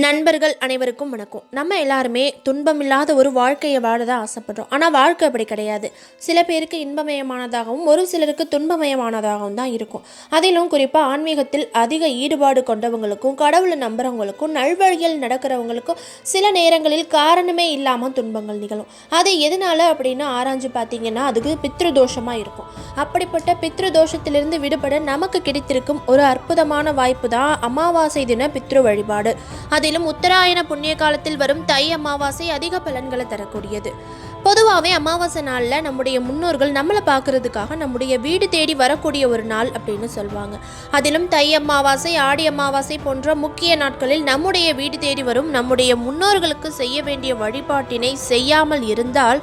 நண்பர்கள் அனைவருக்கும் வணக்கம். நம்ம எல்லாருமே துன்பமில்லாத ஒரு வாழ்க்கையை வாழ தான் ஆசைப்படுறோம். ஆனால் வாழ்க்கை அப்படி கிடையாது. சில பேருக்கு இன்பமயமானதாகவும் ஒரு சிலருக்கு துன்பமயமானதாகவும் தான் இருக்கும். அதிலும் குறிப்பாக ஆன்மீகத்தில் அதிக ஈடுபாடு கொண்டவங்களுக்கும் கடவுளை நம்புகிறவங்களுக்கும் நல்வழியில் நடக்கிறவங்களுக்கும் சில நேரங்களில் காரணமே இல்லாமல் துன்பங்கள் நிகழும். அது எதனால் அப்படின்னு ஆராய்ஞ்சு பார்த்தீங்கன்னா அதுக்கு பித்ருதோஷமாக இருக்கும். அப்படிப்பட்ட பித்ருதோஷத்திலிருந்து விடுபட நமக்கு கிடைத்திருக்கும் ஒரு அற்புதமான வாய்ப்பு தான் அமாவாசை தின பித்ரு வழிபாடு. அதிலும் உத்தராயண புண்ணிய காலத்தில் வரும் தை அமாவாசை அதிக பலன்களை தரக்கூடியது. பொதுவாகவே அமாவாசை நாளில் நம்முடைய முன்னோர்கள் நம்மளை பார்க்கறதுக்காக நம்முடைய வீடு தேடி வரக்கூடிய ஒரு நாள் அப்படின்னு சொல்லுவாங்க அதிலும் தை அமாவாசை ஆடி அமாவாசை போன்ற முக்கிய நாட்களில் நம்முடைய வீடு தேடி வரும் நம்முடைய முன்னோர்களுக்கு செய்ய வேண்டிய வழிபாட்டினை செய்யாமல் இருந்தால்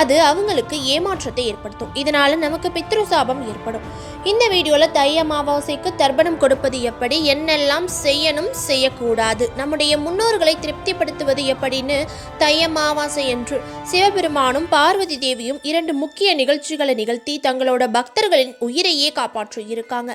அது அவங்களுக்கு ஏமாற்றத்தை ஏற்படுத்தும். இதனால நமக்கு பித்ரு சாபம் ஏற்படும். இந்த வீடியோவில் தை அமாவாசைக்கு தர்ப்பணம் கொடுப்பது எப்படி என்னெல்லாம் செய்யணும் செய்யக்கூடாது நம்முடைய முன்னோர்களை திருப்திப்படுத்துவது எப்படின்னு தை அமாவாசை என்று சிவபெருமானும் பார்வதி தேவியும் இரண்டு முக்கிய நிகழ்ச்சிகளை நிகழ்த்தி தங்களோட பக்தர்களின் உயிரையே காப்பாற்றி இருக்காங்க.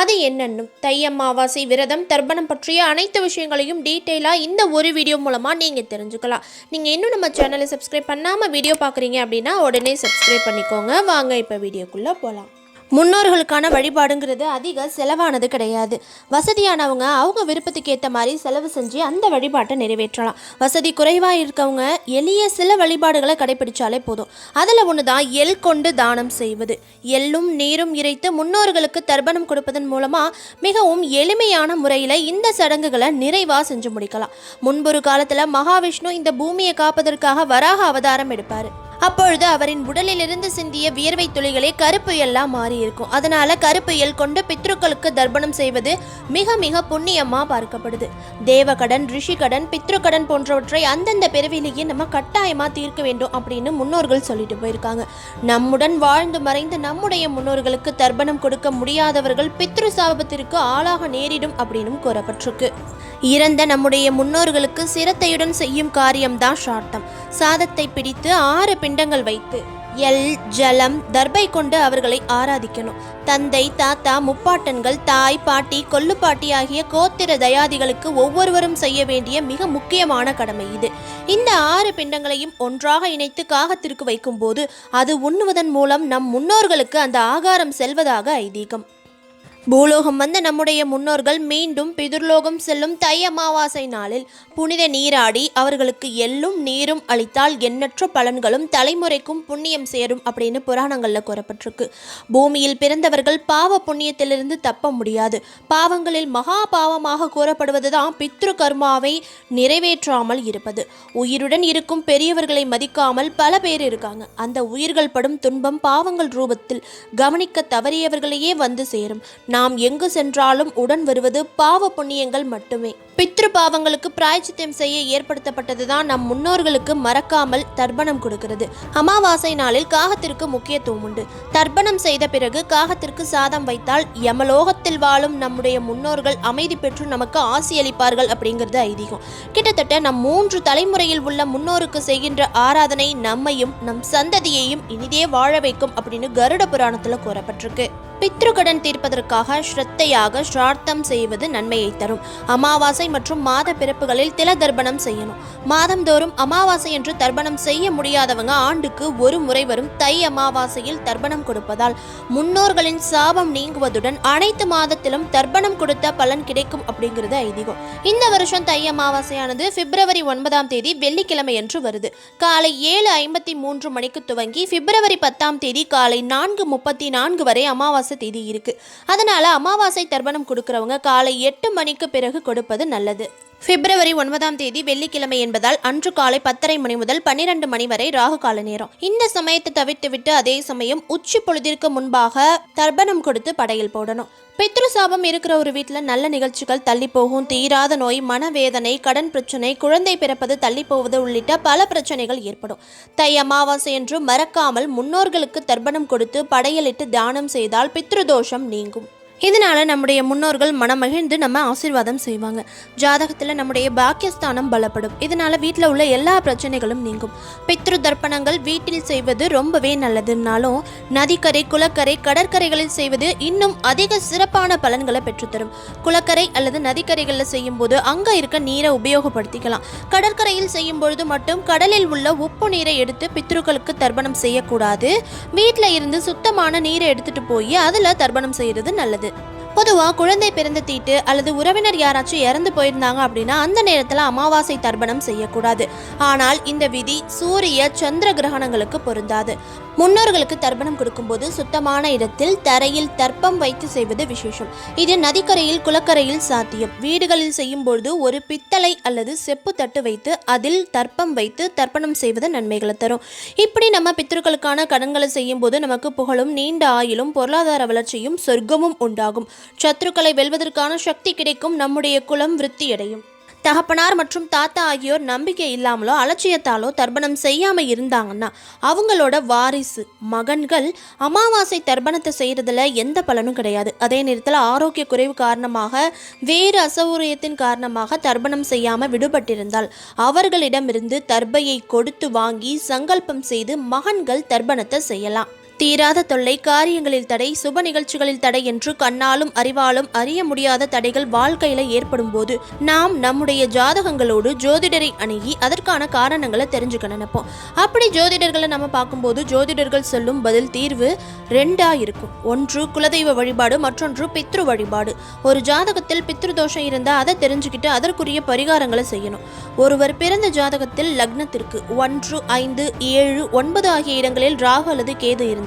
அது என்னென்னும் தை அமாவாசை விரதம் தர்ப்பணம் பற்றிய அனைத்து விஷயங்களையும் டீட்டெயிலாக இந்த ஒரு வீடியோ மூலமாக நீங்கள் தெரிஞ்சுக்கலாம். நீங்கள் இன்னும் நம்ம சேனலை சப்ஸ்கிரைப் பண்ணாமல் வீடியோ பார்க்குறீங்க அப்படின்னா உடனே சப்ஸ்கிரைப் பண்ணிக்கோங்க. வாங்க இப்போ வீடியோக்குள்ளே போகலாம் முன்னோர்களுக்கான வழிபாடுங்கிறது அதிக செலவானது கிடையாது. வசதியானவங்க அவங்க விருப்பத்துக்கு ஏற்ற மாதிரி செலவு செஞ்சு அந்த வழிபாட்டை நிறைவேற்றலாம். வசதி குறைவாக இருக்கவங்க எளிய சில வழிபாடுகளை கடைபிடிச்சாலே போதும். அதில் ஒன்று தான் எள் கொண்டு தானம் செய்வது. எள்ளும் நீரும் இறைத்து முன்னோர்களுக்கு தர்ப்பணம் கொடுப்பதன் மூலமாக மிகவும் எளிமையான முறையில் இந்த சடங்குகளை நிறைவாக செஞ்சு முடிக்கலாம். முன்பொரு காலத்தில் மகாவிஷ்ணு இந்த பூமியை காப்பதற்காக வராக அவதாரம் எடுப்பார். அப்பொழுது அவரின் உடலிலிருந்து சிந்திய வியர்வை துளிகளே கருப்பு எல்லாம் மாறியிருக்கும். அதனால கருப்பு எல் கொண்டு பித்ருக்களுக்கு தர்ப்பணம் செய்வது மிக மிக புண்ணியமா பார்க்கப்படுது. தேவகடன் ரிஷிகடன் பித்ருக்கடன் போன்றவற்றை அந்தந்த பிறவிலேயே நம்ம கட்டாயமா தீர்க்க வேண்டும் அப்படின்னு முன்னோர்கள் சொல்லிட்டு போயிருக்காங்க. நம்முடன் வாழ்ந்து மறைந்த நம்முடைய முன்னோர்களுக்கு தர்ப்பணம் கொடுக்க முடியாதவர்கள் பித்ரு சாபத்திற்கு ஆளாக நேரிடும் அப்படின்னும் கூறப்பட்டிருக்கு. இறந்த நம்முடைய முன்னோர்களுக்கு சிரத்தையுடன் செய்யும் காரியம்தான் சாட்டம் சாதத்தை பிடித்து ஆறு பிண்டங்கள் வைத்து எல் ஜலம் தர்பை கொண்டு அவர்களை ஆராதிக்கணும். தந்தை தாத்தா முப்பாட்டன்கள் தாய் பாட்டி கொல்லுப்பாட்டி ஆகிய கோத்திர தயாதிகளுக்கு ஒவ்வொருவரும் செய்ய வேண்டிய மிக முக்கியமான கடமை இது. இந்த ஆறு பிண்டங்களையும் ஒன்றாக இணைத்து காகத்திற்கு வைக்கும்போது அது உண்ணுவதன் மூலம் நம் முன்னோர்களுக்கு அந்த ஆகாரம் செல்வதாக ஐதீகம். பூலோகம் வந்த நம்முடைய முன்னோர்கள் மீண்டும் பிதுர்லோகம் செல்லும் தை அமாவாசை நாளில் புனித நீராடி அவர்களுக்கு எள்ளும் நீரும் அளித்தால் எண்ணற்ற பலன்களும் தலைமுறைக்கும் புண்ணியம் சேரும் அப்படின்னு புராணங்களில் கூறப்பட்டிருக்கு. பூமியில் பிறந்தவர்கள் பாவ புண்ணியத்திலிருந்து தப்ப முடியாது. பாவங்களில் மகா பாவமாக கூறப்படுவதுதான் பித்ரு கர்மாவை நிறைவேற்றாமல் இருப்பது. உயிருடன் இருக்கும் பெரியவர்களை மதிக்காமல் பல பேர் இருக்காங்க. அந்த உயிர்கள் படும் துன்பம் பாவங்கள் ரூபத்தில் கவனிக்க தவறியவர்களையே வந்து சேரும். நாம் எங்கு சென்றாலும் உடன் வருவது பாவ புண்ணியங்கள் மட்டுமே. பித்ரு பாவங்களுக்கு பிராய்ச்சித்தம் செய்ய ஏற்படுத்தப்பட்டதுதான் நம் முன்னோர்களுக்கு மறக்காமல் தர்ப்பணம் கொடுக்கிறது. அமாவாசை நாளில் காகத்திற்கு முக்கியத்துவம் உண்டு. தர்ப்பணம் செய்த பிறகு காகத்திற்கு சாதம் வைத்தால் யமலோகத்தில் வாழும் நம்முடைய முன்னோர்கள் அமைதி பெற்று நமக்கு ஆசியளிப்பார்கள் அப்படிங்கிறது ஐதீகம். கிட்டத்தட்ட நம் மூன்று தலைமுறையில் உள்ள முன்னோருக்கு செய்கின்ற ஆராதனை நம்மையும் நம் சந்ததியையும் இனிதே வாழ வைக்கும் அப்படின்னு கருட புராணத்தில் கூறப்பட்டிருக்கு. பித்ருக்கடன் தீர்ப்பதற்காக ஸ்ரத்தையாக ஸ்ரார்த்தம் செய்வது நன்மையை தரும். அமாவாசை மற்றும் மாத பிறப்புகளில் தில தர்ப்பணம் செய்யணும். மாதந்தோறும் அமாவாசை என்று தர்ப்பணம் செய்ய முடியாதவங்க ஆண்டுக்கு ஒரு முறை வரும் தை அமாவாசையில் தர்ப்பணம் கொடுப்பதால் முன்னோர்களின் சாபம் நீங்குவதுடன் அனைத்து மாதத்திலும் தர்ப்பணம் கொடுத்த பலன் கிடைக்கும் அப்படிங்கிறது ஐதீகம். இந்த வருஷம் தை அமாவாசையானது பிப்ரவரி ஒன்பதாம் தேதி வெள்ளிக்கிழமை என்று வருது. காலை ஏழு ஐம்பத்தி மூன்று மணிக்கு துவங்கி பிப்ரவரி பத்தாம் தேதி காலை நான்கு முப்பத்தி நான்கு வரை அமாவாசை தேதி இருக்கு. அதனால அமாவாசை தர்ப்பணம் கொடுக்கிறவங்க காலை எட்டு மணிக்கு பிறகு கொடுப்பது நல்லது. நல்லது. பிப்ரவரி ஒன்பதாம் தேதி வெள்ளிக்கிழமை என்பதால் அன்று காலை பத்தரை மணி முதல் பன்னிரண்டு மணி வரை ராகு கால நேரம். இந்த சமயத்தை தவிர்த்துவிட்டு அதே சமயம் உச்சி பொழுதிற்கு முன்பாக தர்ப்பணம் கொடுத்து படையில் போடணும். பித்ரு சாபம் இருக்கிற ஒரு வீட்டில் நல்ல நிகழ்ச்சிகள் தள்ளி போகும். தீராத நோய் மனவேதனை கடன் பிரச்சனை குழந்தை பிறப்பது தள்ளி போவது உள்ளிட்ட பல பிரச்சனைகள் ஏற்படும். தை அமாவாசை என்று மறக்காமல் முன்னோர்களுக்கு தர்ப்பணம் கொடுத்து படையலிட்டு தானம் செய்தால் பித்ருதோஷம் நீங்கும். இதனால் நம்முடைய முன்னோர்கள் மனமகிழ்ந்து நம்ம ஆசீர்வாதம் செய்வாங்க. ஜாதகத்தில் நம்முடைய பாக்கியஸ்தானம் பலப்படும். இதனால் வீட்டில் உள்ள எல்லா பிரச்சனைகளும் நீங்கும். பித்ரு தர்ப்பணங்கள் வீட்டில் செய்வது ரொம்பவே நல்லதுனாலும் நதிக்கரை குளக்கரை கடற்கரைகளில் செய்வது இன்னும் அதிக சிறப்பான பலன்களை பெற்றுத்தரும். குளக்கரை அல்லது நதிக்கரைகளில் செய்யும் போது அங்கே இருக்க நீரை உபயோகப்படுத்திக்கலாம். கடற்கரையில் செய்யும் பொழுது மட்டும் கடலில் உள்ள உப்பு நீரை எடுத்து பித்ருக்களுக்கு தர்ப்பணம் செய்யக்கூடாது. வீட்டில் இருந்து சுத்தமான நீரை எடுத்துட்டு போய் அதில் தர்ப்பணம் செய்கிறது நல்லது. え? பொதுவாக குழந்தை பிறந்த தீட்டு அல்லது உறவினர் யாராச்சும் இறந்து போயிருந்தாங்க அப்படின்னா அந்த நேரத்தில் அமாவாசை தர்ப்பணம் செய்யக்கூடாது. ஆனால் இந்த விதி சூரிய சந்திர கிரகணங்களுக்கு பொருந்தாது. முன்னோர்களுக்கு தர்ப்பணம் கொடுக்கும்போது சுத்தமான இடத்தில் தரையில் தர்ப்பம் வைத்து செய்வது விசேஷம். இது நதிக்கரையில் குளக்கரையில் சாத்தியம். வீடுகளில் செய்யும்பொழுது ஒரு பித்தளை அல்லது செப்பு தட்டு வைத்து அதில் தர்ப்பம் வைத்து தர்ப்பணம் செய்வது நன்மைகளை தரும். இப்படி நம்ம பித்திருக்களுக்கான கடன்களை செய்யும்போது நமக்கு புகழும் நீண்ட ஆயுளும் பொருளாதார வளர்ச்சியும் சொர்க்கமும் உண்டாகும். சத்ருக்களை வெல்வதற்கான சக்தி கிடைக்கும் நம்முடைய குலம் விருத்தியடையும். தகப்பனார் மற்றும் தாத்தா ஆகியோர் நம்பிக்கை இல்லாமலோ அலட்சியத்தாலோ தர்ப்பணம் செய்யாமல் இருந்தாங்கன்னா அவங்களோட வாரிசு மகன்கள் அமாவாசை தர்ப்பணத்தை செய்கிறதுல எந்த பலனும் கிடையாது. அதே நேரத்தில் ஆரோக்கிய குறைவு காரணமாக வேறு அசௌகரியத்தின் காரணமாக தர்ப்பணம் செய்யாமல் விடுபட்டிருந்தால் அவர்களிடமிருந்து தர்பையை கொடுத்து வாங்கி சங்கல்பம் செய்து மகன்கள் தர்ப்பணத்தை செய்யலாம். தீராத தொல்லை காரியங்களில் தடை சுப நிகழ்ச்சிகளில் தடை என்று கண்ணாலும் அறிவாலும் அறிய முடியாத தடைகள் வாழ்க்கையில ஏற்படும் போது நாம் நம்முடைய ஜாதகங்களோடு ஜோதிடரை அணுகி அதற்கான காரணங்களை தெரிஞ்சுக்க நினைப்போம். அப்படி ஜோதிடர்களை நம்ம பார்க்கும்போது ஜோதிடர்கள் சொல்லும் பதில் தீர்வு ரெண்டா இருக்கும் ஒன்று குலதெய்வ வழிபாடு மற்றொன்று பித்ரு வழிபாடு. ஒரு ஜாதகத்தில் பித்ரு தோஷம் இருந்தால் அதை தெரிஞ்சுக்கிட்டு அதற்குரிய பரிகாரங்களை செய்யணும். ஒருவர் பிறந்த ஜாதகத்தில் லக்னத்திற்கு ஒன்று ஐந்து ஏழு ஒன்பது ஆகிய இடங்களில் ராகு அல்லது கேது இருந்தால்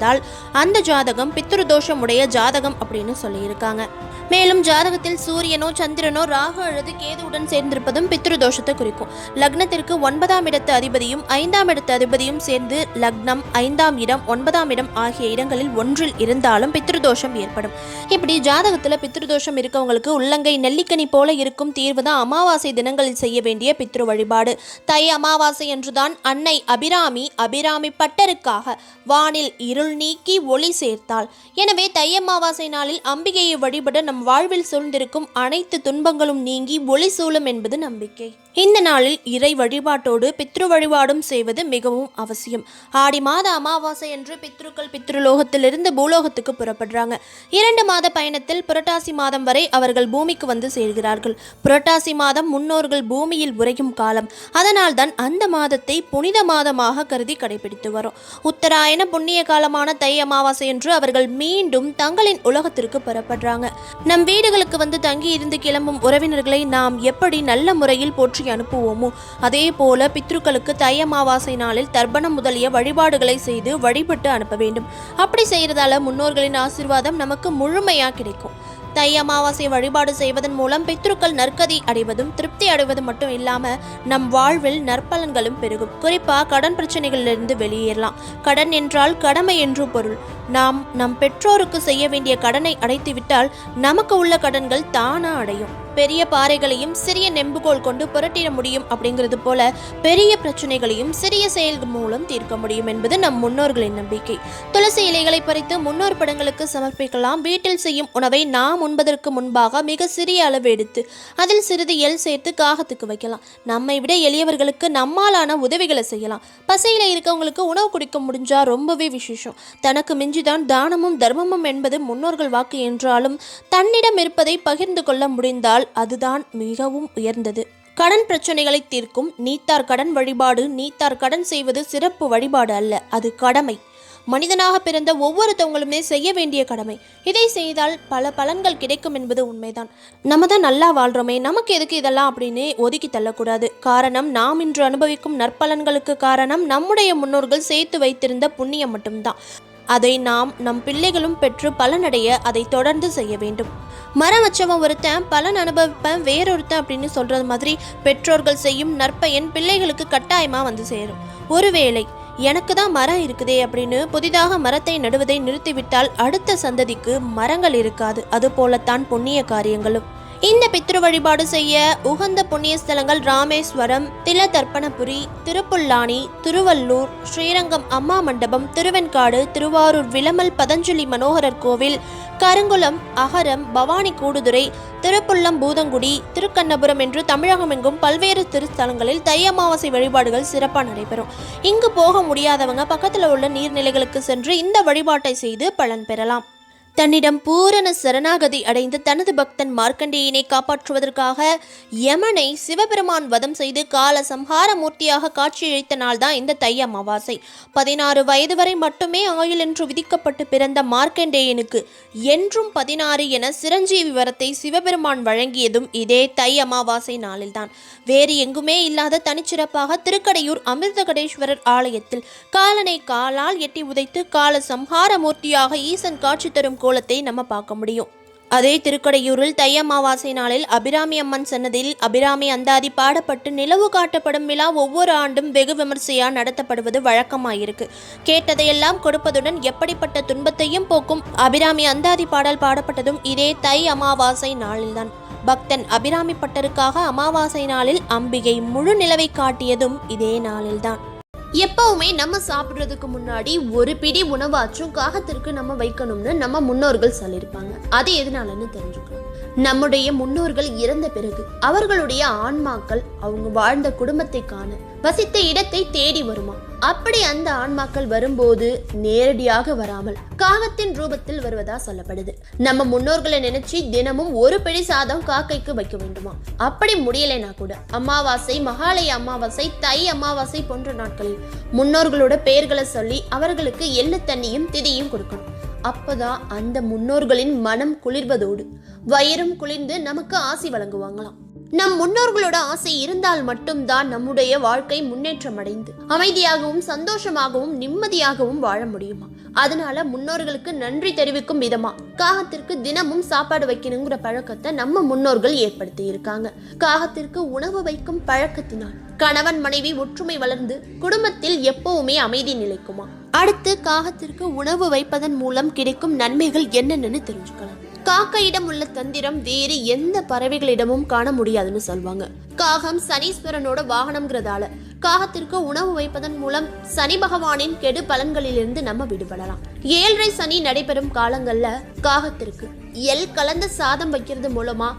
அந்த ஜாதகம் பித்ரு உடைய ஜாதகம் அப்படின்னு சொல்லியிருக்காங்க. மேலும் ஜாதகத்தில் சூரியனோ சந்திரனோ ராகு அல்லது கேதுவுடன் சேர்ந்திருப்பதும் பித்ரு தோஷத்தை குறிக்கும். லக்னத்திற்கு ஒன்பதாம் இடத்து அதிபதியும் ஐந்தாம் இடத்து அதிபதியும் சேர்ந்து லக்னம் ஐந்தாம் இடம் ஒன்பதாம் இடம் ஆகிய இடங்களில் ஒன்றில் இருந்தாலும் பித்ருதோஷம் ஏற்படும். இப்படி ஜாதகத்தில் பித்ருதோஷம் இருக்கவங்களுக்கு உள்ளங்கை நெல்லிக்கனி போல இருக்கும் தீர்வு தான் அமாவாசை தினங்களில் செய்ய வேண்டிய பித்ரு வழிபாடு. தை அமாவாசை என்றுதான் அன்னை அபிராமி அபிராமி பட்டருக்காக வானில் இருள் நீக்கி ஒளி சேர்த்தாள். எனவே தை அமாவாசை நாளில் அம்பிகையை வழிபட நம் வாழ்வில் சூழ்ந்திருக்கும் அனைத்து துன்பங்களும் நீங்கி ஒளி சூழும் என்பது நம்பிக்கை. இந்த நாளில் இறை வழிபாட்டோடு பித்ரு வழிபாடும் செய்வது மிகவும் அவசியம். ஆடி மாத அமாவாசை என்று பித்ருக்கள் பித்ருலோகத்திலிருந்து பூலோகத்துக்கு புறப்படுறாங்க. இரண்டு மாத பயணத்தில் புரட்டாசி மாதம் வரை அவர்கள் பூமிக்கு வந்து சேர்கிறார்கள். புரட்டாசி மாதம் முன்னோர்கள் பூமியில் உறையும் காலம். அதனால்தான் அந்த மாதத்தை புனித மாதமாக கருதி கடைபிடித்து வரும். உத்தராயண புண்ணிய காலமான தை அமாவாசை என்று அவர்கள் மீண்டும் தங்களின் உலகத்திற்கு புறப்படுறாங்க. நம் வீடுகளுக்கு வந்து தங்கி இருந்து கிளம்பும் உறவினர்களை நாம் எப்படி நல்ல முறையில் போற்றி அனுப்புவோமோ? அதே போல பித்ருக்களுக்கு தை அமாவாசை நாளில் தர்ப்பணம் முதலிய வழிபாடுகளை செய்து வழிபட்டு அனுப்ப வேண்டும். அப்படி செய்யறதால முன்னோர்களின் ஆசீர்வாதம் நமக்கு முழுமையா கிடைக்கும். தை அமாவாசை வழிபாடு செய்வதன் மூலம் பித்ருக்கள் நற்கதி அடைவதும் திருப்தி அடைவதும் மட்டும் இல்லாம நம் வாழ்வில் நற்பலன்களும் பெருகும். குறிப்பா கடன் பிரச்சனைகளிலிருந்து வெளியேறலாம். கடன் என்றால் கடமை என்று பொருள். நாம் நம் பெற்றோருக்கு செய்ய வேண்டிய கடனை அடைத்துவிட்டால் நமக்கு உள்ள கடன்கள் தானா அடையும். பெரிய பாறைகளையும் சிறிய நெம்புகோல் கொண்டு புரட்டிட முடியும் அப்படிங்கிறது போல பெரிய பிரச்சனைகளையும் சிறிய செயல்கள் மூலம் தீர்க்க முடியும் என்பது நம் முன்னோர்களின் நம்பிக்கை. துளசி இலைகளை பறித்து முன்னோர் படங்களுக்கு சமர்ப்பிக்கலாம். வீட்டில் செய்யும் உணவை நாம் உண்பதற்கு முன்பாக மிக சிறிய அளவு எடுத்து அதில் சிறிது எல் சேர்த்து காகத்துக்கு வைக்கலாம். நம்மை விட எளியவர்களுக்கு நம்மாலான உதவிகளை செய்யலாம். பசியில் இருக்கவங்களுக்கு உணவு குடிக்க முடிஞ்சா ரொம்பவே விசேஷம். தனக்கு மிஞ்சிதான் தானமும் தர்மமும் என்பது முன்னோர்கள் வாக்கு என்றாலும் தன்னிடம் இருப்பதை பகிர்ந்து கொள்ள முடிந்தால் அதுதான் மிகவும் உயர்ந்தது. கடன் பிரச்சனைகளை தீர்க்கும் நீத்தார் கடன் வழிபாடு நீத்தார் கடன் செய்வது சிறப்பு வழிபாடு அல்ல அது கடமை. மனிதனாக பிறந்த ஒவ்வொருத்தவங்களுமே செய்ய வேண்டிய கடமை. இதை செய்தால் பல பலன்கள் கிடைக்கும் என்பது உண்மைதான். நம்ம தான் நல்லா வாழ்றோமே நமக்கு எதுக்கு இதெல்லாம்? அப்படின்னு ஒதுக்கி தள்ளக்கூடாது. காரணம் நாம் இன்று அனுபவிக்கும் நற்பலன்களுக்கு காரணம் நம்முடைய முன்னோர்கள் சேர்த்து வைத்திருந்த புண்ணியம் மட்டும்தான். அதை நாம் நம் பிள்ளைகளும் பெற்று பலனடைய அதை தொடர்ந்து செய்ய வேண்டும். மரம் வச்சவன் ஒருத்தன் பலன் அனுபவிப்பேன் வேறொருத்தன் அப்படின்னு சொல்றது மாதிரி பெற்றோர்கள் செய்யும் நற்பயன் பிள்ளைகளுக்கு கட்டாயமா வந்து சேரும். ஒருவேளை எனக்கு தான் மரம் இருக்குதே அப்படின்னு புதிதாக மரத்தை நடுவதை நிறுத்திவிட்டால் அடுத்த சந்ததிக்கு மரங்கள் இருக்காது. அது போலத்தான் புண்ணிய காரியங்களும். இந்த பித்ரு வழிபாடு செய்ய உகந்த புண்ணிய ஸ்தலங்கள் ராமேஸ்வரம் திலதர்ப்பணபுரி திருப்புல்லானி திருவள்ளூர் ஸ்ரீரங்கம் அம்மா மண்டபம் திருவெண்காடு திருவாரூர் விளமல் பதஞ்சலி மனோகரர் கோவில் கருங்குளம் அகரம் பவானி கூடுதுறை திருப்புள்ளம் பூதங்குடி திருக்கண்ணபுரம் என்று தமிழகமெங்கும் பல்வேறு திருத்தலங்களில் தை அமாவாசை வழிபாடுகள் சிறப்பாக நடைபெறும். இங்கு போக முடியாதவங்க பக்கத்தில் உள்ள நீர்நிலைகளுக்கு சென்று இந்த வழிபாட்டை செய்து பலன் பெறலாம். தன்னிடம் பூரண சரணாகதி அடைந்து தனது பக்தன் மார்க்கண்டேயனை காப்பாற்றுவதற்காக யமனை சிவபெருமான் வதம் செய்து கால சம்ஹார மூர்த்தியாக காட்சியளித்த நாள்தான் இந்த தை அமாவாசை. பதினாறு வயது வரை மட்டுமே ஆயுள் என்று விதிக்கப்பட்டு பிறந்த மார்க்கண்டேயனுக்கு என்றும் பதினாறு என சிரஞ்சீவி வரத்தை சிவபெருமான் வழங்கியதும் இதே தை அமாவாசை நாளில்தான். வேறு எங்குமே இல்லாத தனிச்சிறப்பாக திருக்கடையூர் அமிர்தகடேஸ்வரர் ஆலயத்தில் காலனை காலால் எட்டி உதைத்து கால சம்ஹார மூர்த்தியாக ஈசன் காட்சி தரும் கோலத்தை நம்ம பார்க்க முடியும். அதே திருக்கடையூரில் தை அமாவாசை நாளில் அபிராமி அம்மன் சன்னதியில் அபிராமி அந்தாதி பாடப்பட்டு நிலவு காட்டப்படும் விழா ஒவ்வொரு ஆண்டும் வெகு விமர்சையாக நடத்தப்படுவது வழக்கமாயிருக்கு. கேட்டதையெல்லாம் கொடுப்பதுடன் எப்படிப்பட்ட துன்பத்தையும் போக்கும் அபிராமி அந்தாதி பாடல் பாடப்பட்டதும் இதே தை அமாவாசை நாளில்தான். பக்தன் அபிராமி பட்டருக்காக அமாவாசை நாளில் அம்பிகை முழு நிலவை காட்டியதும் இதே நாளில்தான். எப்பவுமே நம்ம சாப்பிட்றதுக்கு முன்னாடி ஒரு பிடி உணவாச்சும் காகத்திற்கு நம்ம வைக்கணும்னு நம்ம முன்னோர்கள் சொல்லியிருப்பாங்க. அது எதனாலன்னு தெரிஞ்சுக்கலாம் நம்முடைய முன்னோர்கள் இறந்த பிறகு அவர்களுடைய ஆன்மாக்கள் அவங்க வாழ்ந்த குடும்பத்தை காண வசித்த இடத்தை தேடி வருமா? அப்படி அந்த ஆன்மாக்கள் வரும்போது நேரடியாக வராமல் காகத்தின் ரூபத்தில் வருவதா சொல்லப்படுது. நம்ம முன்னோர்களை நினைச்சு தினமும் ஒரு பிடி சாதம் காக்கைக்கு வைக்க வேண்டுமா? அப்படி முடியலைனா கூட அமாவாசை மகாலய அமாவாசை தை அமாவாசை போன்ற நாட்களில் முன்னோர்களோட பெயர்களை சொல்லி அவர்களுக்கு எள்ளு தண்ணியும் திதியும் கொடுக்கணும். அப்பதான் அந்த முன்னோர்களின் மனம் குளிர்வதோடு வயிறும் குளிர்ந்து நமக்கு ஆசி வழங்குவாங்களாம். நம் முன்னோர்களோட ஆசை இருந்தால் மட்டும்தான் நம்முடைய வாழ்க்கை முன்னேற்றம் அடைந்து அமைதியாகவும் சந்தோஷமாகவும் நிம்மதியாகவும் வாழ முடியுமா? அதனால முன்னோர்களுக்கு நன்றி தெரிவிக்கும் விதமா? காகத்திற்கு தினமும் சாப்பாடு வைக்கணுங்கிற பழக்கத்தை நம்ம முன்னோர்கள் ஏற்படுத்தி இருக்காங்க. காகத்திற்கு உணவு வைக்கும் பழக்கத்தினால் கணவன் மனைவி ஒற்றுமை வளர்ந்து குடும்பத்தில் எப்பவுமே அமைதி நிலைக்குமா? அடுத்து காகத்திற்கு உணவு வைப்பதன் மூலம் கிடைக்கும் நன்மைகள் என்னென்னு தெரிஞ்சுக்கலாம். காக்கையிடம் உள்ள தந்திரம் வேறு எந்த பறவைகளிடமும் காண முடியாதுன்னு சொல்லுவாங்க காகம் சனீஸ்வரனோட வாகனம்ங்கிறதால காகத்திற்கு உணவு வைப்பதன் மூலம் சனி பகவானின் கெடு பலன்களிலிருந்து நம்ம விடுபடலாம். ஏழரை சனி நடைபெறும் காலங்கள்ல காகத்திற்கு எல் கலந்த சாதம் வைக்கிறது மூலமா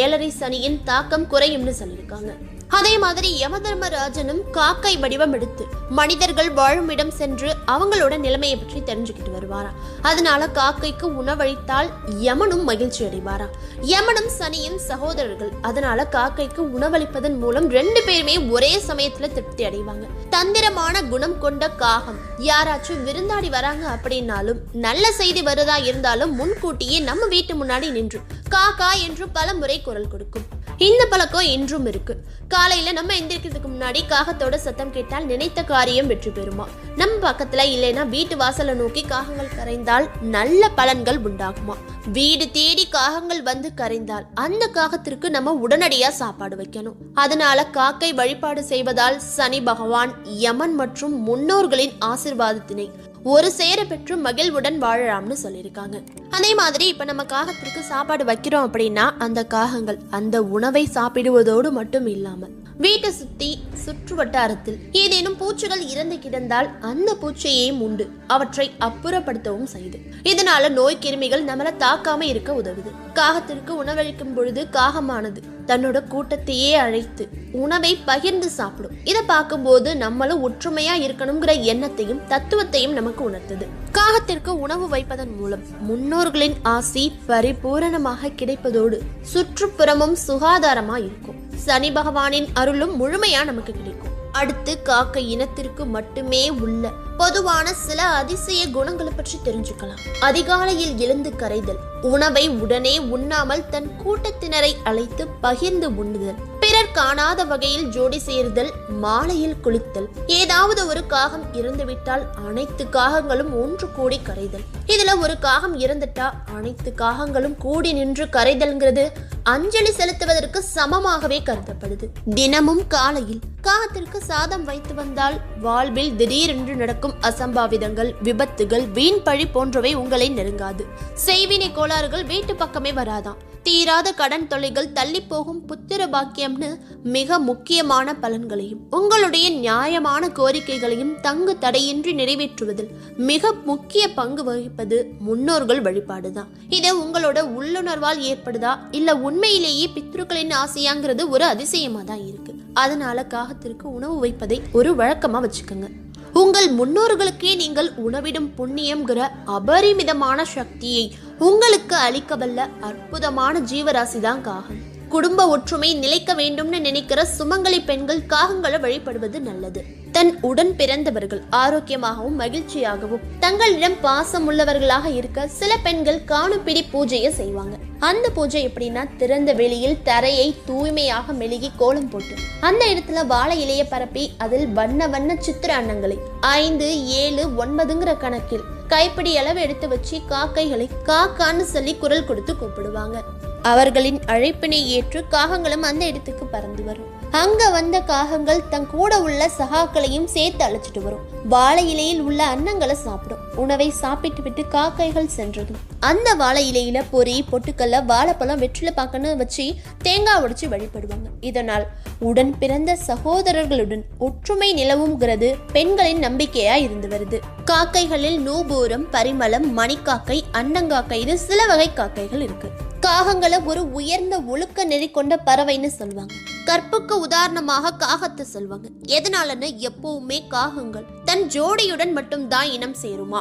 ஏழரை சனியின் தாக்கம் குறையும்னு சொல்லியிருக்காங்க. அதே மாதிரி யமதர்மராஜனும் காக்கை வடிவம் எடுத்து மனிதர்கள் வாழும் இடம் சென்று அவங்களோட நிலைமையை பற்றி தெரிஞ்சுக்கிட்டு வருவாராம். அதனால காக்கைக்கு உணவளித்தால் யமனும் மகிழ்ச்சி அடைவாராம். யமனும் சனியும் சகோதரர்கள். அதனால காக்கைக்கு உணவளிப்பதன் மூலம் ரெண்டு பேருமே ஒரே சமயத்துல திருப்தி அடைவாங்க. தந்திரமான குணம் கொண்ட காகம். யாராச்சும் விருந்தாடி வராங்க அப்படின்னாலும் நல்ல செய்தி வருதா இருந்தாலும் முன்கூட்டியே நம்ம வீட்டு முன்னாடி நின்று காக்கா என்று பல முறை குரல் கொடுக்கும். இந்த பழக்கம் இன்றும் இருக்கு. காலையில நம்ம எந்திரிக்கிறதுக்கு முன்னாடி காகத்தோட சத்தம் கேட்டால் நினைத்த காரியம் வெற்றி பெறுமா? நம்ம பக்கத்துல இல்லைன்னா வீட்டு வாசலை நோக்கி காகங்கள் கரைந்தால் நல்ல பலன்கள் உண்டாகுமா? வீடு தேடி காகங்கள் வந்து கரைந்தால் அந்த காகத்திற்கு நம்ம உடனடியா சாப்பாடு வைக்கணும். அதனால காக்கை வழிபாடு செய்வதால் சனி பகவான் யமன் மற்றும் முன்னோர்களின் ஆசிர்வாதத்தினை ஒரு சேர பெற்று மகிழ்வுடன் வாழலாம்னு சொல்லியிருக்காங்க. அதே மாதிரி இப்ப நம்ம காகத்திற்கு சாப்பாடு வைக்கிறோம் அப்படின்னா அந்த காகங்கள் அந்த உணவை சாப்பிடுவதோடு மட்டும் இல்லாமல் வீட்டை சுத்தி சுற்று வட்டாரத்தில் ஏதேனும் பூச்சிகள் இறந்து கிடந்தால் அந்த பூச்சியையும் உண்டு அவற்றை அப்புறப்படுத்தவும் செய்து. இதனால நோய் கிருமிகள் நம்மள தாக்காம இருக்க உதவுது. காகத்திற்கு உணவளிக்கும் பொழுது காகமானது தன்னோட கூட்டத்தையே அழைத்து உணவை பகிர்ந்து சாப்பிடும். இதை பார்க்கும்போது நம்மளும் ஒற்றுமையா இருக்கணுங்கிற எண்ணத்தையும் தத்துவத்தையும் நமக்கு உணர்த்தது. காகத்திற்கு உணவு வைப்பதன் மூலம் முன்னோர்களின் ஆசி பரிபூரணமாக கிடைப்பதோடு சுற்றுப்புறமும் சுகாதாரமா இருக்கும். சனி பகவானின் அருளும் முழுமையா நமக்கு கிடைக்கும். அடுத்து காக்கை இனத்திற்கு மட்டுமே உள்ள பொதுவான சில அதிசய குணங்களை பற்றி தெரிஞ்சுக்கலாம். அதிகாலையில் எழுந்து கரைதல் உணவை உடனே உண்ணாமல் தன் கூட்டத்தினரை அழைத்து பகிர்ந்து உண்ணுதல் பிறர் காணாத வகையில் ஜோடி சேர்தல் மாலையில் குளித்தல் ஏதாவது ஒரு காகம் இறந்துவிட்டால் அனைத்து காகங்களும் ஒன்று கூடி கரைதல். இதுல ஒரு காகம் இறந்துட்டா அனைத்து காகங்களும் கூடி நின்று கரைதல்ங்கிறது அஞ்சலி செலுத்துவதற்கு சமமாகவே கருதப்படுது. தினமும் காலையில் காகத்திற்கு சாதம் வைத்து வந்தால் வாழ்வில் திடீரென்று நடக்கும் அசம்பாவிதங்கள் விபத்துகள் வீண் பழி போன்றவை உங்களை நெருங்காது. செய்வினை கோளாறுகள் வீட்டு பக்கமே வராதான் தீராத கடன் தொல்லைகள் தள்ளி போகும் புத்திர பாக்கியம்னு மிக முக்கியமான பலன்களையும் உங்களுடைய நியாயமான கோரிக்கைகளையும் தங்கு தடையின்றி நிறைவேற்றுவதில் மிக முக்கிய பங்கு வகிப்பது முன்னோர்கள் வழிபாடுதான். இது உங்களோட உள்ளுணர்வால் ஏற்படுதா இல்ல உண்மையிலேயே பித்ருக்களின் ஆசையாங்கிறது ஒரு அதிசயமா தான் இருக்கு. அதனால காகத்திற்கு உணவு வைப்பதை ஒரு வழக்கமா வச்சுக்கோங்க. உங்கள் முன்னோர்களுக்கே நீங்கள் உணவிடும் புண்ணியம்ங்கிற அபரிமிதமான சக்தியை உங்களுக்கு அளிக்கவல்ல அற்புதமான ஜீவராசி தான் காகம் குடும்ப ஒற்றுமை நிலைக்க வேண்டும்னு நினைக்கிற சுமங்கலி பெண்கள் காகங்களை வழிபடுவது நல்லது. தன் உடன் பிறந்தவர்கள் ஆரோக்கியமாகவும் மகிழ்ச்சியாகவும் தங்களிடம் பாசம் உள்ளவர்களாக இருக்க சில பெண்கள் காணுப்பிடி பூஜையை செய்வாங்க. அந்த பூஜை எப்படின்னா திறந்த வெளியில் தரையை தூய்மையாக மெழுகி கோலம் போட்டு அந்த இடத்துல வாழை இலைய பரப்பி அதில் வண்ண வண்ண சித்திர அன்னங்களை ஐந்து ஏழு ஒன்பதுங்கிற கணக்கில் கைப்பிடி அளவு எடுத்து வச்சு காக்கைகளை காக்கான்னு சொல்லி குரல் கொடுத்து கூப்பிடுவாங்க. அவர்களின் அழைப்பினை ஏற்று காகங்களும் அந்த இடத்துக்கு பறந்து வரும். அங்க வந்த காகங்கள் தன் கூட உள்ள சகாக்களையும் சேர்த்து அழைச்சிட்டு வரும். வாழை இலையில் உள்ள அன்னங்களை சாப்பிடும். உணவை சாப்பிட்டு விட்டு காக்கைகள் சென்றதும். அந்த வாழை இலையில பொறி பொட்டுக்கல்ல வாழைப்பழம் வெற்றில பாக்கன்னு வச்சு தேங்காய் உடைச்சு வழிபடுவாங்க. இதனால் உடன் பிறந்த சகோதரர்களுடன் ஒற்றுமை நிலவுங்கிறது பெண்களின் நம்பிக்கையா இருந்து வருது. காக்கைகளில் நூபூரம் பரிமளம் மணிக்காக்கை அன்னங்காக்கை இது சில வகை காக்கைகள் இருக்கு. காகங்களை ஒரு உயர்ந்த ஒழுக்க நெறி கொண்ட பறவைன்னு சொல்லுவாங்க கற்புக்கு உதாரணமாக காகத்தை சொல்லுவாங்க எதனாலன்னு எப்பவுமே காகங்கள் தன் ஜோடியுடன் மட்டும் தான் இனம் சேருமா.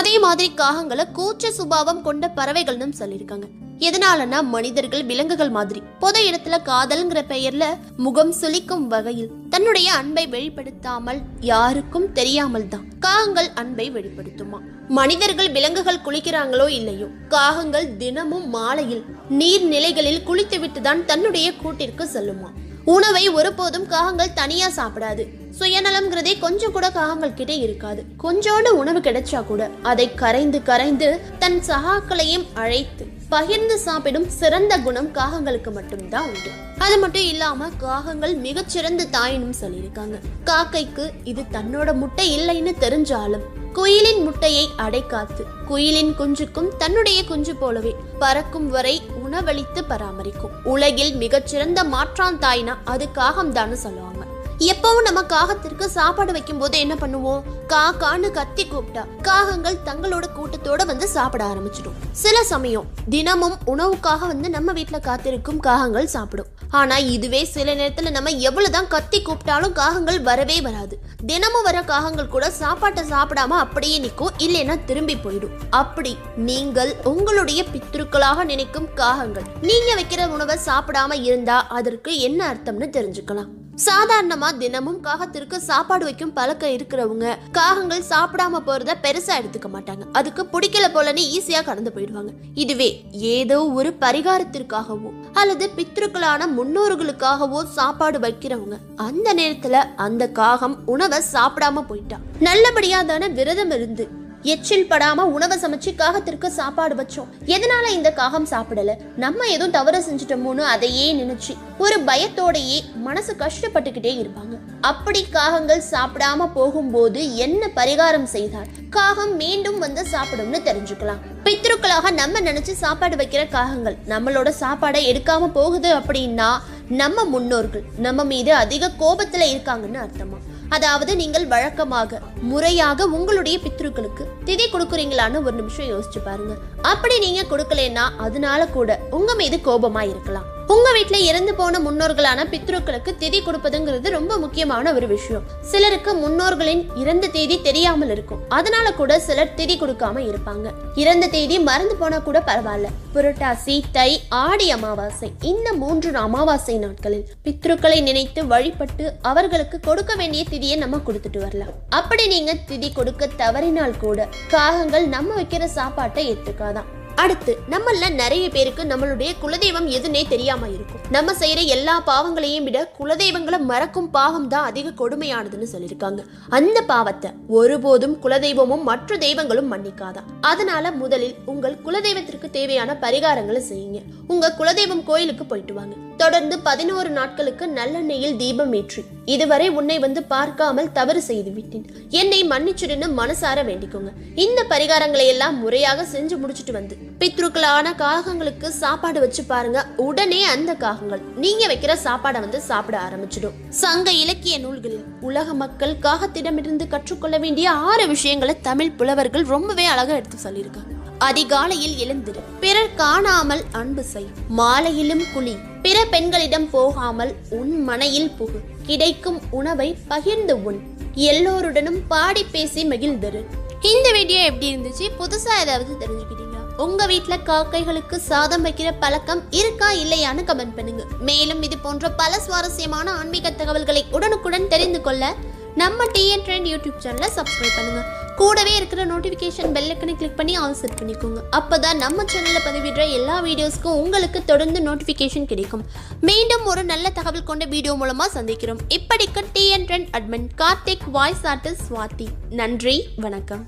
அதே மாதிரி காகங்களை கூச்ச சுபாவம் கொண்ட பறவைகள்னு சொல்லியிருக்காங்க. எதனாலனா மனிதர்கள் விலங்குகள் மாதிரி. பொது இடத்துல காதல்ங்கிற பெயர்ல முகம் சுளிக்கும் வகையில் தன்னுடைய அன்பை வெளிப்படுத்தாமல் யாருக்கும் தெரியாமல் தான் காகங்கள் அன்பை வெளிப்படுத்துமா. மனிதர்கள் விலங்குகள் குளிக்கிறாங்களோ இல்லையோ காகங்கள் தினமும் மாலையில் நீர்நிலைகளில் குளித்துவிட்டு தான் தன்னுடைய கூட்டிற்கு செல்லுமா. உணவை ஒருபோதும் காகங்கள் தனியா சாப்பிடாது. சுயநலம்ங்கிறதே கொஞ்சம் கூட காகங்கள் கிட்டே இருக்காது. கொஞ்சோண்டு உணவு கிடைச்சா கூட அதை கரைந்து கரைந்து தன் சகாக்களையும் அழைத்து பகிர்ந்து சாப்பிடும் சிறந்த குணம் காகங்களுக்கு மட்டும்தான் உண்டு. அது மட்டும் இல்லாம காகங்கள் மிகச்சிறந்த தாயினும் சொல்லியிருக்காங்க. காக்கைக்கு இது தன்னோட முட்டை இல்லைன்னு தெரிஞ்சாலும் குயிலின் முட்டையை அடைக்காத்து குயிலின் குஞ்சுக்கும் தன்னுடைய குஞ்சு போலவே பறக்கும் வரை உணவளித்து பராமரிக்கும். உலகில் மிகச்சிறந்த மாற்றான் தாய்னா அது காகம்தான்னு சொல்லுவாங்க. எப்பவும் நம்ம காகத்திற்கு சாப்பாடு வைக்கும் போது என்ன பண்ணுவோம்? காக்கான்னு கத்தி கூப்பிட்டா காகங்கள் தங்களோட கூட்டத்தோட வந்து சாப்பிட ஆரம்பிச்சிடும். சில சமயம் தினமும் உணவுக்காக வந்து நம்ம வீட்டுல காத்திருக்கும் காகங்கள் சாப்பிடும். ஆனா இதுவே சில நேரத்துல நம்ம எவ்வளவுதான் கத்தி கூப்பிட்டாலும் காகங்கள் வரவே வராது. தினமும் வர காகங்கள் கூட சாப்பாட்டை சாப்பிடாம அப்படியே நிற்கும் இல்லைன்னா திரும்பி போயிடும். அப்படி நீங்கள் உங்களுடைய பித்திருக்களாக நினைக்கும் காகங்கள் நீங்க வைக்கிற உணவை சாப்பிடாம இருந்தா அதற்கு என்ன அர்த்தம்னு தெரிஞ்சுக்கலாம். சாதாரணமா தினமும் காகத்திற்கு சாப்பாடு வைக்கும் பழக்கம் இருக்கிறவங்க காகங்கள் சாப்பிடாம போறத பெருசா எடுத்துக்க மாட்டாங்க. அதுக்கு பிடிக்கல போலன்னு ஈஸியா கடந்து போயிடுவாங்க. இதுவே ஏதோ ஒரு பரிகாரத்திற்காகவோ அல்லது பித்ருக்களான முன்னோர்களுக்காகவோ சாப்பாடு வைக்கிறவங்க. அந்த நேரத்துல அந்த காகம் உணவை சாப்பிடாம போயிட்டா. நல்லபடியா தானே விரதம் இருந்து எச்சில் படாம உணவை சமைச்சு காகத்திற்கு சாப்பாடு வச்சோம். எதனால இந்த காகம் சாப்பிடல? நம்ம எதுவும் தவறு செஞ்சுட்டோமோன்னு அதையே நினைச்சு ஒரு பயத்தோடையே மனசு கஷ்டப்பட்டுக்கிட்டே இருப்பாங்க. அப்படி காகங்கள் சாப்பிடாம போகும்போது என்ன பரிகாரம் செய்தால்? காகம் மீண்டும் வந்து சாப்பிடும்னு தெரிஞ்சுக்கலாம். பித்ருக்களாக நம்ம நினைச்சு சாப்பாடு வைக்கிற காகங்கள் நம்மளோட சாப்பாடை எடுக்காம போகுது அப்படின்னா நம்ம முன்னோர்கள் நம்ம மீது அதிக கோபத்துல இருக்காங்கன்னு அர்த்தமா? அதாவது நீங்கள் வழக்கமாக முறையாக உங்களுடைய பித்ருக்களுக்கு திதி கொடுக்குறீங்களான்னு ஒரு நிமிஷம் யோசிச்சு பாருங்க. அப்படி நீங்க கொடுக்கலன்னா அதனால கூட உங்க மீது கோபமா இருக்கலாம் உங்க வீட்டுல இறந்து போன முன்னோர்களான பித்ருக்களுக்கு திதி கொடுப்பதுங்கிறது ரொம்ப முக்கியமான ஒரு விஷயம். சிலருக்கு முன்னோர்களின் இறந்த தேதி தெரியாமல் இருக்கும். அதனால கூட சிலர் திதி கொடுக்காம இருப்பாங்க. இறந்த தேதி மறந்து போனா கூட பரவாயில்ல. புரட்டாசி தை ஆடி அமாவாசை இந்த மூன்று அமாவாசை நாட்களில் பித்ருக்களை நினைத்து வழிபட்டு அவர்களுக்கு கொடுக்க வேண்டிய திதியை நம்ம கொடுத்துட்டு வரலாம். அப்படி நீங்க திதி கொடுக்க தவறினால் கூட காகங்கள் நம்ம வைக்கிற சாப்பாட்டை ஏத்துக்காதான். அடுத்து நம்மள நிறைய பேருக்கு நம்மளுடைய குலதெய்வம் எதுன்னே தெரியாம இருக்கும். நம்ம செய்யற எல்லா பாவங்களையும் விட குலதெய்வங்களை மறக்கும் பாவம் தான் அதிக கொடுமையானதுன்னு சொல்லியிருக்காங்க. அந்த பாவத்தை ஒருபோதும் குலதெய்வமும் மற்ற தெய்வங்களும் மன்னிக்காதான் அதனால முதலில் உங்கள் குலதெய்வத்திற்கு தேவையான பரிகாரங்களை செய்யுங்க. உங்க குலதெய்வம் கோயிலுக்கு போயிட்டு வாங்க. தொடர்ந்து பதினோரு நாட்களுக்கு நல்லெண்ணெயில் தீபம் ஏற்றி. இதுவரை உன்னை வந்து பார்க்காமல் தவறு செய்து விட்டேன். என்னை மன்னிச்சுடுன்னு மனசார வேண்டிக்கோங்க. இந்த பரிகாரங்களை எல்லாம் முறையாக செஞ்சு முடிச்சுட்டு வந்து. பித்ருக்களான காகங்களுக்கு சாப்பாடு வச்சு பாருங்க. உடனே அந்த காகங்கள். நீங்க வைக்கிற சாப்பாடை வந்து சாப்பிட ஆரம்பிச்சிடும். சங்க இலக்கிய நூல்களில் உலக மக்கள் காகத்திடமிருந்து கற்றுக்கொள்ள வேண்டிய ஆறு விஷயங்களை தமிழ் புலவர்கள் ரொம்பவே அழகா எடுத்து சொல்லியிருக்காங்க. அதிகாலையில் எழுந்திரு. பிறர் காணாமல் அன்பு செய். மாலையிலும் குழி பிற பெண்களிடம் போகாமல் உன் மனையில் புகு. கிடைக்கும் உணவை பகிர்ந்து உண். எல்லோருடனும் பாடி பேசி மகிழ்ந்தரு. இந்த வீடியோ எப்படி இருந்துச்சு? புதுசா ஏதாவது தெரிஞ்சுக்கிட்டீங்களா? உங்க வீட்ல காக்கைகளுக்கு சாதம் வைக்கிற பழக்கம் இருக்கா இல்லையான்னு கமெண்ட் பண்ணுங்க. மேலும் இது போன்ற பல சுவாரஸ்யமான ஆன்மீக தகவல்களை உடனுக்குடன் தெரிந்து கொள்ள நம்ம டிஎன் ட்ரெண்ட் யூடியூப் சேனலை சப்ஸ்கிரைப் பண்ணுங்க. கூடவே இருக்கிற நோட்டிஃபிகேஷன் பெல்லைக்கனை கிளிக் பண்ணி ஆல் செட் பண்ணிக்கோங்க. அப்பதான் நம்ம சேனலில் பதிவிடுற எல்லா வீடியோஸ்க்கும் உங்களுக்கு தொடர்ந்து நோட்டிஃபிகேஷன் கிடைக்கும். மீண்டும் ஒரு நல்ல தகவல் கொண்ட வீடியோ மூலமாக சந்திக்கிறோம். இப்படிக்கு TN trend admin Karthik voice artist Swathi. நன்றி வணக்கம்.